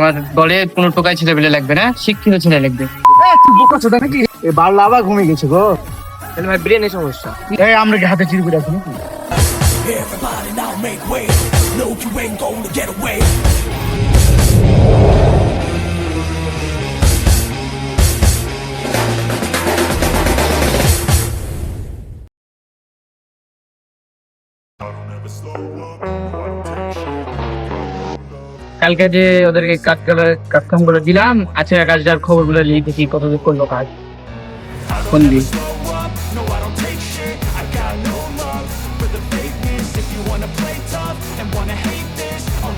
আমার দলে কোনো টোকাই ছেলে পেলে লাগবে না শিক্ষিত ছেলে লাগবে তুই বোকা ছোট নাকি এ বারলা আবার ঘুমিয়ে গেছে গো তাহলে ভাই ব্রেনের সমস্যা এই আমরা কি হাতে চিরকুট আছে নাকি Everybody now make way. No, you ain't gonna get away. কালকে যে ওদেরকে কাজ করে কাজ কাম করে দিলাম আছে কাজটার খবরগুলো লিখে দেখি কত দূর করল কাজ। কোন দিন?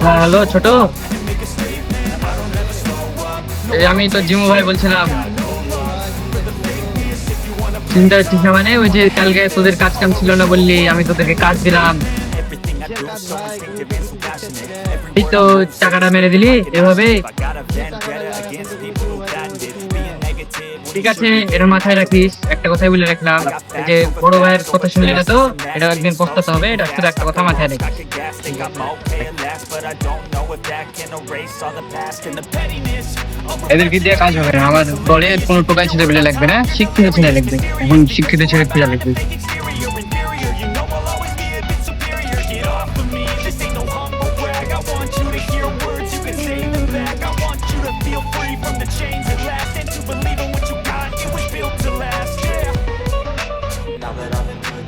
হ্যাঁ হ্যালো ছোট। এই আমি তো জিমু ভাই বলছিলাম। চিন্তা হচ্ছে না মানে ওই যে কালকে তোদের কাজ কাম ছিল না বললি আমি তোদেরকে কাজ দিলাম। তো টাকাটা মেরে দিলি, এভাবে। ঠিক আছে, এটা মাথায় রাখিস। একটা কথাই বলে রাখলাম যে বড় ভাইয়ের কথা শুনলি না তো, এটা একদিন পস্তাতে হবে, এটা শুধু একটা কথা মাথায় রাখিস এদেরকে দিয়ে কাজ হবে না আমার দলে কোনো টোকাই ছেলে পেলে লাগবে না, শিক্ষিত ছেলে লাগবে। এখন শিক্ষিত ছেলে খোঁজা লাগবে।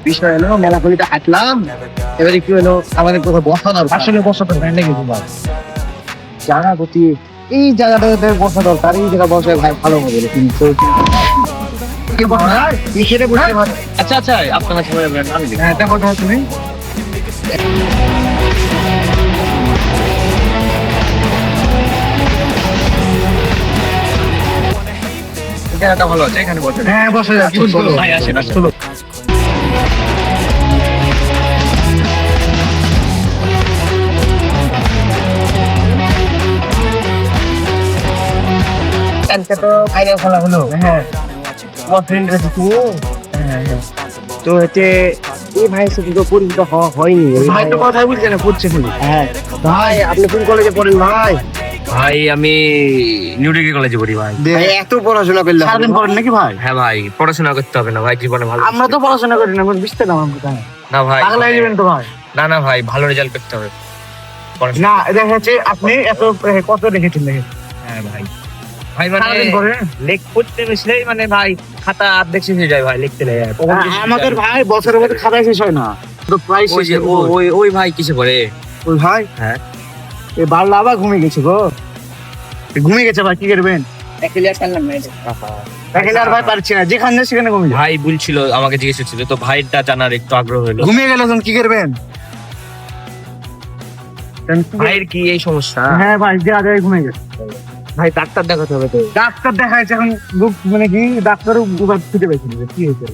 বিষয় হলো মেলা কলিতে হাঁটলাম। এবারে কি হলো আমাদের কোথাও বসা দরকার আসলে বসা দরকার নাকি তোমার জায়গা গতি এই জায়গাটাতে বসা দরকার এই জায়গা বসে ভাই ভালো হবে কিন্তু। বসে ভাই আচ্ছা আচ্ছা আপনার সময় হ্যাঁ এটা কথা তুমি জায়গাটা ভালো আছে? এখানে বসে হ্যাঁ বসে যাচ্ছি চলো। ভাই আসেন আসেন। কালকে তো ফাইনাল খেলা হলো হ্যাঁ ফ্রেন্ড আছে তুমি তো হচ্ছে এই ভাইয়ের সাথে তো পরিচিত হওয়া হয়নি। ভাই তো কথাই বলছে না পড়ছে হ্যাঁ। ভাই আপনি কোন কলেজে পড়েন ভাই? ভাই আমি নিউ ডিগ্রি কলেজে পড়ি ভাই। ভাই এত পড়াশোনা করলাম সারাদিন পড়েন নাকি ভাই? হ্যাঁ ভাই পড়াশোনা করতে হবে না ভাই জীবনে ভালো আমরা তো পড়াশোনা করি না বুঝতে না আমরা না ভাই পাগলা হয়ে যাবেন তো ভাই। না না ভাই ভালো রেজাল্ট করতে হবে। না দেখা যাচ্ছে আপনি এত কত রেখেছেন দেখেন। হ্যাঁ ভাই। ভাই মানে লেখ পড়তে বসলেই মানে ভাই খাতা অর্ধেক শেষ হয়ে যায় ভাই লিখতে লেগে। হয়ে আমাদের ভাই বছরের মধ্যে খাতা শেষ হয় না। তো প্রায় শেষ ওই ভাই কিসে পড়ে? ওই ভাই? হ্যাঁ। আবার ঘুমিয়ে গেছে গো। ঘুমিয়ে গেছে ভাই কি করবেন? আর ভাই পারছি না যেখানে সেখানে ঘুমিয়ে ভাই বলছিল আমাকে জিজ্ঞেস করছিল তো ভাইটা জানার একটু আগ্রহ হলো। ঘুমিয়ে গেলে তখন কি করবেন? ভাইয়ের কি এই সমস্যা? হ্যাঁ ভাই যা যায় ঘুমিয়ে গেছে। ভাই ডাক্তার দেখাতে হবে তো। ডাক্তার দেখা এখন বুক মানে কি ডাক্তারও খুঁজে পেয়েছিল কি হয়েছে।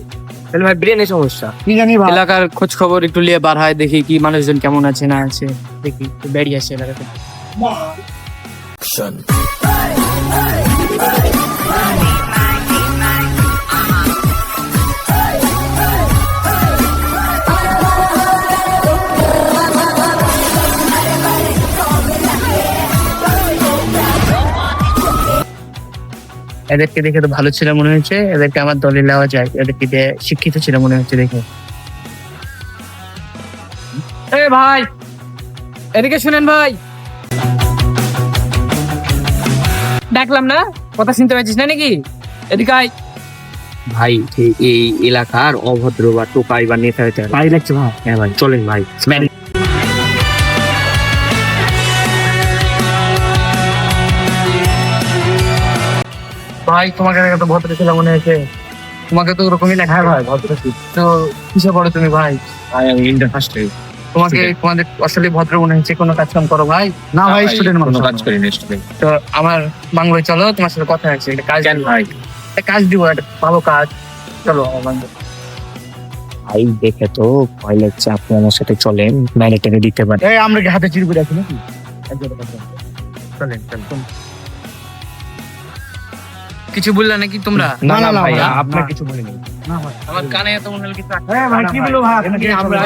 তাহলে ভাই ব্রেনে সমস্যা। কি জানি ভাই এলাকার খোঁজ খবর একটু নিয়ে বার হয় দেখি কি মানুষজন কেমন আছে না আছে দেখি একটু বেরিয়ে আসে এলাকাতে। এদেরকে দেখে তো ভালো ছিল মনে হয়েছে। এদেরকে আমার দলে নেওয়া যায়। এদেরকে দিয়ে শিক্ষিত ছিল মনে হচ্ছে দেখে। এ ভাই এদিকে শুনেন ভাই। ডাকলাম না? কথা শুনতে পাচ্ছিস না নাকি? এদিকে আয়। ভাই এই- এলাকার অভদ্র বা টোকাই বা নেতা হতে লাগছে ভাই। হ্যাঁ ভাই চলেন ভাই। ভাই তোমাকে দেখে তো ভদ্র ছিল মনে হয়েছে। তোমাকে তো ওরকমই লেখা হ্যাঁ ভাই ভদ্র। তো কিসে পড়ো তুমি ভাই? ভাই আমি ইন্টার ফার্স্ট তোমাকে তোমাদের আসলে ভদ্র মনে হচ্ছে কোনো কাজ কাম করো ভাই। না ভাই স্টুডেন্ট মানুষ কাজ করি তো আমার বাংলায় চলো তোমার সাথে কথা আছে একটা কাজ ভাই? একটা কাজ দিব একটা ভালো কাজ। চলো আমার ভাই দেখে তো ভয় লাগছে আপনি আমার সাথে চলেন মাইনে টেনে দিতে পারেন। আমরা কি হাতে চিরকুট রাখি নাকি? চলেন চলেন। কিছু বললে নাকি তোমরা? না না, না আপনার কিছু বলিনি। না ভাই। আমার কানে এত মনে হলো কিছু হ্যাঁ ভাই কি বলব ভাই? আমরা।